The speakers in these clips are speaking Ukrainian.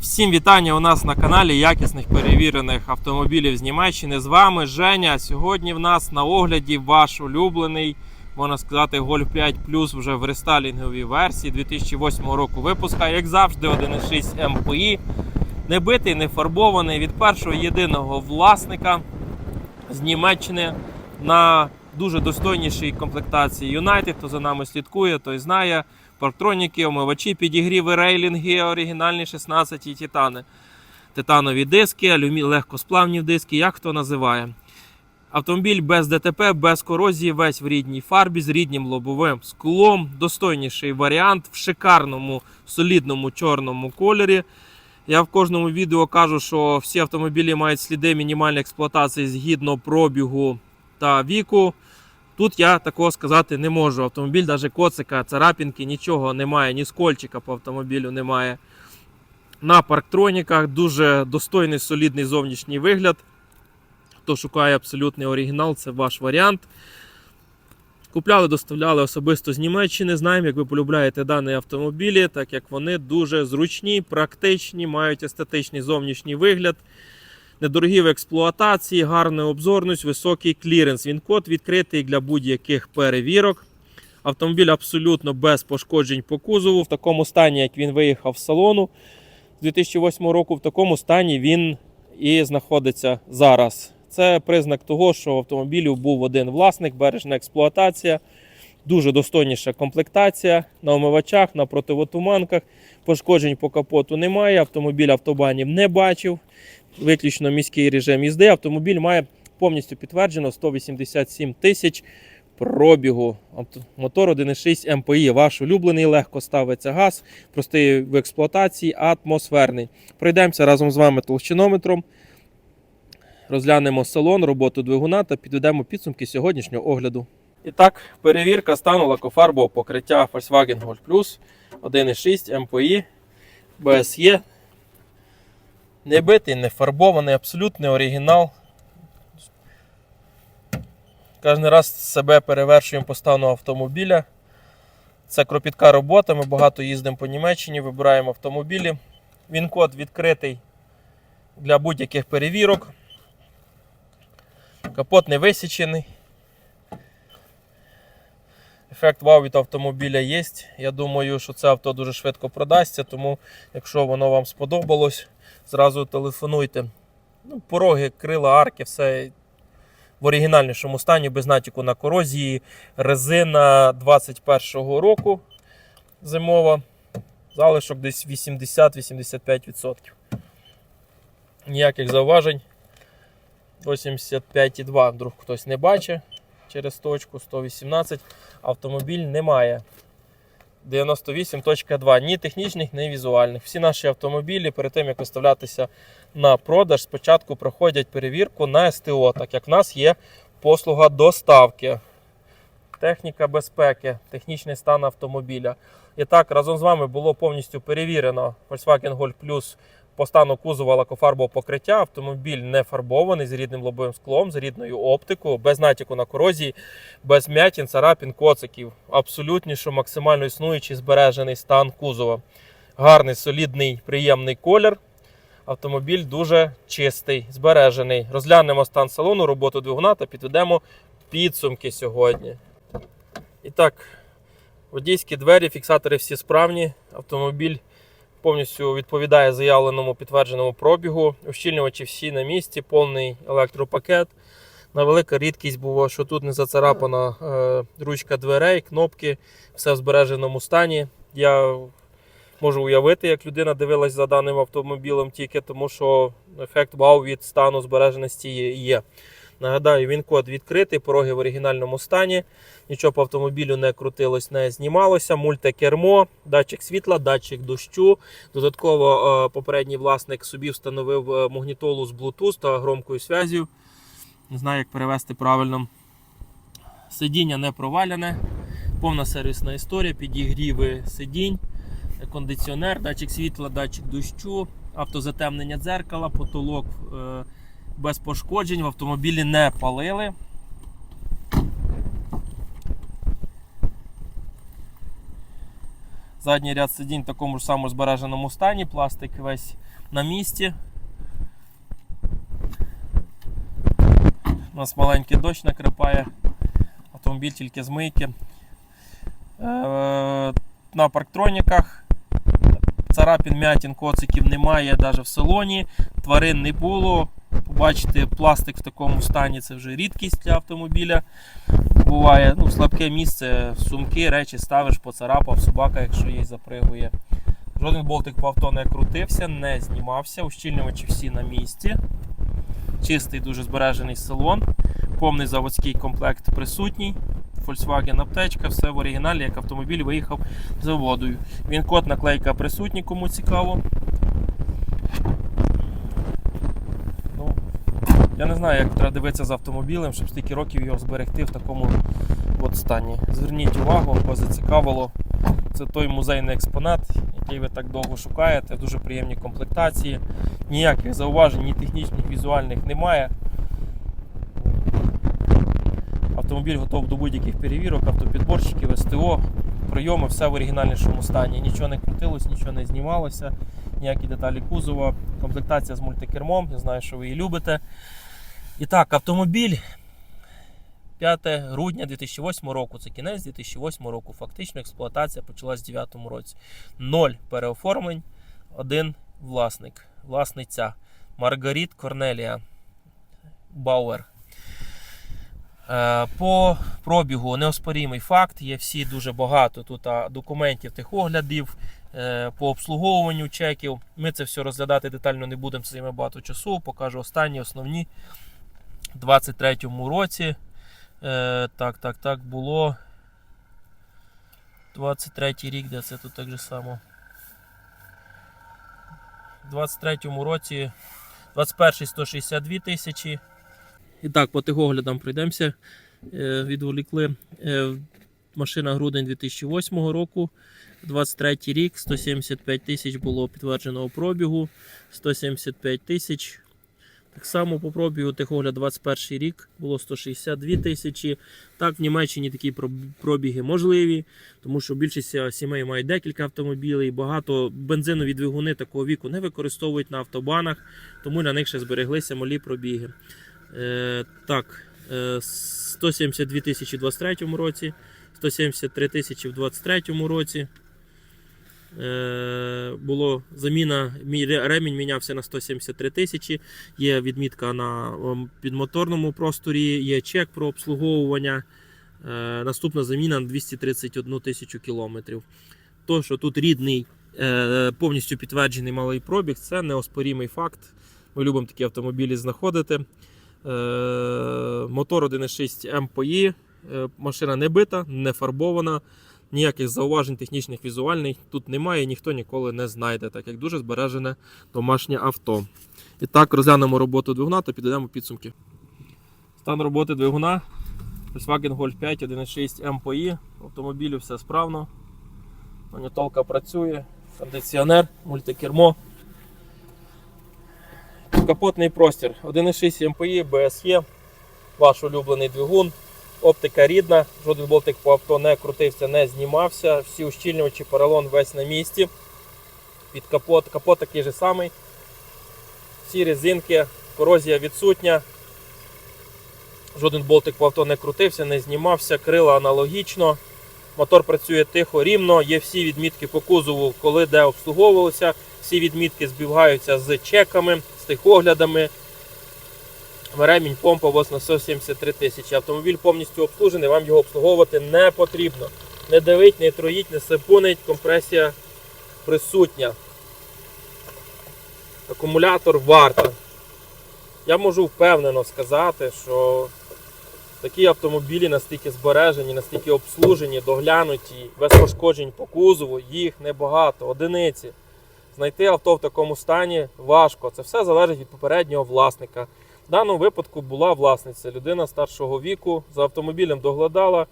Всім вітання у нас на каналі якісних перевірених автомобілів з Німеччини. З вами Женя. Сьогодні в нас на огляді ваш улюблений, можна сказати, Golf 5 Plus вже в рестайлінговій версії 2008 року випуска. Як завжди, 1.6 МПІ. Не битий, не фарбований від першого єдиного власника з Німеччини на дуже достойнішій комплектації United. Хто за нами слідкує, той знає. Парктроніки, омивачі, підігріви, рейлінги, оригінальні 16 титани. Титанові диски, алюмі... легкосплавні диски, як хто називає. Автомобіль без ДТП, без корозії, весь в рідній фарбі, з ріднім лобовим склом. Достойніший варіант в шикарному, солідному чорному кольорі. Я в кожному відео кажу, що всі автомобілі мають сліди мінімальної експлуатації згідно пробігу та віку. Тут я такого сказати не можу. Автомобіль, навіть коцика, царапінки, нічого немає, ні скольчика по автомобілю немає. На парктроніках дуже достойний солідний зовнішній вигляд. Хто шукає абсолютний оригінал, це ваш варіант. Купляли, доставляли особисто з Німеччини. Знаємо, як ви полюбляєте дані автомобілі, так як вони дуже зручні, практичні, мають естетичний зовнішній вигляд. Недорогі в експлуатації, гарна обзорність, високий кліренс. Він код відкритий для будь-яких перевірок. Автомобіль абсолютно без пошкоджень по кузову. В такому стані, як він виїхав з салону з 2008 року, в такому стані він і знаходиться зараз. Це признак того, що в автомобілю був один власник, бережна експлуатація, дуже достойніша комплектація на омивачах, на противотуманках. Пошкоджень по капоту немає. Автомобіль автобанів не бачив виключно міський режим їзди. Автомобіль має повністю підтверджено 187 тисяч пробігу. Мотор 1.6 МПІ. Ваш улюблений, легко ставиться газ, простий в експлуатації, атмосферний. Пройдемося разом з вами толщинометром. Розглянемо салон, роботу двигуна та підведемо підсумки сьогоднішнього огляду. І так, перевірка стану лакофарбового покриття Volkswagen Golf Plus 1.6 МПІ BSE не битий, не фарбований, абсолютний оригінал. Кожен раз себе перевершуємо по стану автомобіля. Це кропітка робота. Ми багато їздимо по Німеччині, вибираємо автомобілі. Він код відкритий для будь-яких перевірок. Капот не висічений. Ефект вау від автомобіля є. Я думаю, що це авто дуже швидко продасться, тому якщо воно вам сподобалось, зразу телефонуйте. Ну, Пороги, крила, арки, все в оригінальнішому стані, без натяку на корозії. Резина 21-го року зимова. Залишок десь 80-85%. Ніяких зауважень. 85,2, вдруг хтось не бачить через точку 118. Автомобіль немає. 98.2. Ні технічних, ні візуальних. Всі наші автомобілі перед тим, як виставлятися на продаж, спочатку проходять перевірку на СТО, так як в нас є послуга доставки, техніка безпеки, технічний стан автомобіля. І так, разом з вами було повністю перевірено Volkswagen Golf Plus по стану кузова лакофарбового покриття. Автомобіль не фарбований з рідним лобовим склом, з рідною оптикою, без натяку на корозії, без м'ятін, царапін, коциків. Абсолютніше максимально існуючий збережений стан кузова. Гарний, солідний, приємний колір. Автомобіль дуже чистий, збережений. Розглянемо стан салону, роботу двигуна та підведемо підсумки сьогодні. І так, водійські двері, фіксатори всі справні. Автомобіль повністю відповідає заявленому підтвердженому пробігу. Ущільнювачі всі на місці, повний електропакет. На велика рідкість було, що тут не зацарапана е, ручка дверей, кнопки, все в збереженому стані. Я можу уявити, як людина дивилась за даним автомобілем тільки тому, що ефект вау від стану збереженості є. Нагадаю, він код відкритий, пороги в оригінальному стані. Нічого по автомобілю не крутилось, не знімалося. Мультикермо, датчик світла, датчик дощу. Додатково е, попередній власник собі встановив е, магнітолу з Bluetooth та громкою зв'язю. Не знаю, як перевести правильно. Сидіння не проваляне, повна сервісна історія, підігріви сидінь, кондиціонер, датчик світла, датчик дощу, автозатемнення дзеркала, потолок е, без пошкоджень, в автомобілі не палили. Задній ряд сидінь в такому ж самому збереженому стані, пластик весь на місці. У нас маленький дощ накрипає, автомобіль тільки з мийки. Е, на парктроніках царапін, м'ятін, коциків немає навіть в салоні, тварин не було. Побачити пластик в такому стані це вже рідкість для автомобіля. Буває ну, слабке місце, сумки, речі ставиш, поцарапав, собака, якщо їй запригує. Жоден болтик по авто не крутився, не знімався, ущільнювачі всі на місці. Чистий, дуже збережений салон, повний заводський комплект присутній. Volkswagen аптечка, все в оригіналі, як автомобіль виїхав заводою. Він код наклейка присутній, кому цікаво. Я не знаю, як треба дивитися з автомобілем, щоб стільки років його зберегти в такому от стані. Зверніть увагу, вас зацікавило. Це той музейний експонат, який ви так довго шукаєте. Дуже приємні комплектації. Ніяких зауважень, ні технічних, візуальних немає. Автомобіль готов до будь-яких перевірок, автопідборщиків, СТО, прийоми, все в оригінальнішому стані. Нічого не крутилось, нічого не знімалося, ніякі деталі кузова, комплектація з мультикермом. Я знаю, що ви її любите. І так, автомобіль 5 грудня 2008 року. Це кінець 2008 року. Фактично експлуатація почалась в 2009 році. Ноль переоформлень, один власник. Власниця Маргаріт Корнелія Бауер. Е, По пробігу неоспорімий факт. Є всі дуже багато тут документів, тих оглядів е, по обслуговуванню чеків. Ми це все розглядати детально не будемо, це займе багато часу. Покажу останні основні. У 23-му році. Е, Так, так, так було. 23-й рік, де це тут так же само. У 23-му році 21-й 162 тисячі. І так, по тих оглядам пройдемося. Е, Відволікли. Е, Машина грудень 2008 року. 23 рік, 175 тисяч було підтвердженого пробігу. 175 тисяч. Так само по пробігу техогляд 21 рік було 162 тисячі. Так, в Німеччині такі пробіги можливі, тому що більшість е, сімей мають декілька автомобілів. Багато бензинові двигуни такого віку не використовують на автобанах, тому на них ще збереглися малі пробіги. Е, так, е, 172 тисячі в 23 році, 173 тисячі в 23 році. Е, було заміна, ремінь мінявся на 173 тисячі. Є відмітка на підмоторному просторі, є чек про обслуговування. Е, наступна заміна на 231 тисячу кілометрів. То, що тут рідний, е, повністю підтверджений малий пробіг, це неоспорімий факт. Ми любимо такі автомобілі знаходити. Мотор 1.6 МПІ, машина не бита, не фарбована. Ніяких зауважень технічних, візуальних тут немає, ніхто ніколи не знайде, так як дуже збережене домашнє авто. І так, розглянемо роботу двигуна та підведемо підсумки. Стан роботи двигуна. Volkswagen Golf 5 1.6 MPI. В автомобілі все справно. Монітолка працює, кондиціонер, мультикермо. Капотний простір. 1.6 MPI, BSE, ваш улюблений двигун. Оптика рідна, жоден болтик по авто не крутився, не знімався. Всі ущільнювачі, поролон весь на місці. Під капот, капот такий же самий. Всі резинки, корозія відсутня. Жоден болтик по авто не крутився, не знімався, крила аналогічно. Мотор працює тихо, рівно, є всі відмітки по кузову, коли де обслуговувалося. Всі відмітки збігаються з чеками, з тихоглядами. Ремінь помпа у вас на 173 тисячі. Автомобіль повністю обслужений, вам його обслуговувати не потрібно. Не давить, не троїть, не сипунить, компресія присутня. Акумулятор варта. Я можу впевнено сказати, що такі автомобілі настільки збережені, настільки обслужені, доглянуті, без пошкоджень по кузову, їх небагато, одиниці. Знайти авто в такому стані важко. Це все залежить від попереднього власника. В даному випадку була власниця, людина старшого віку, за автомобілем доглядала.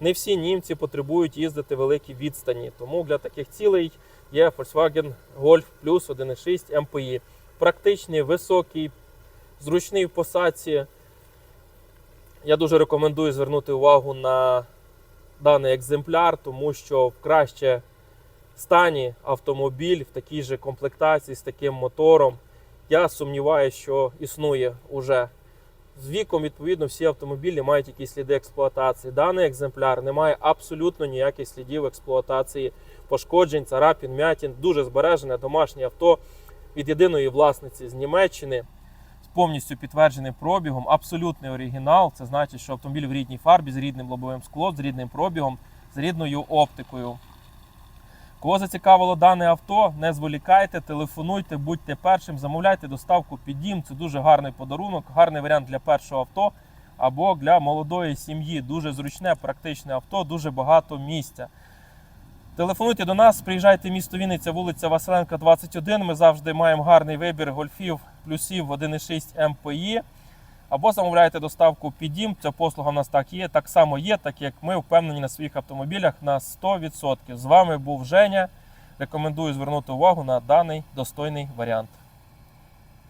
Не всі німці потребують їздити великі відстані, тому для таких цілей є Volkswagen Golf Plus 1.6 MPI. Практичний, високий, зручний в посадці. Я дуже рекомендую звернути увагу на даний екземпляр, тому що в краще стані автомобіль в такій же комплектації з таким мотором. Я сумніваюся, що існує уже. З віком, відповідно, всі автомобілі мають якісь сліди експлуатації. Даний екземпляр не має абсолютно ніяких слідів експлуатації, пошкоджень, царапін, м'ятін. Дуже збережене домашнє авто від єдиної власниці з Німеччини. З повністю підтвердженим пробігом, абсолютний оригінал. Це значить, що автомобіль в рідній фарбі з рідним лобовим склом, з рідним пробігом, з рідною оптикою. Кого зацікавило дане авто, не зволікайте, телефонуйте, будьте першим, замовляйте доставку під дім. Це дуже гарний подарунок, гарний варіант для першого авто або для молодої сім'ї. Дуже зручне, практичне авто, дуже багато місця. Телефонуйте до нас, приїжджайте в місто Вінниця, вулиця Василенка, 21. Ми завжди маємо гарний вибір гольфів плюсів 1.6 МПІ. Або замовляєте доставку під дім. Ця послуга в нас так є. Так само є, так як ми впевнені на своїх автомобілях на 100%. З вами був Женя. Рекомендую звернути увагу на даний достойний варіант.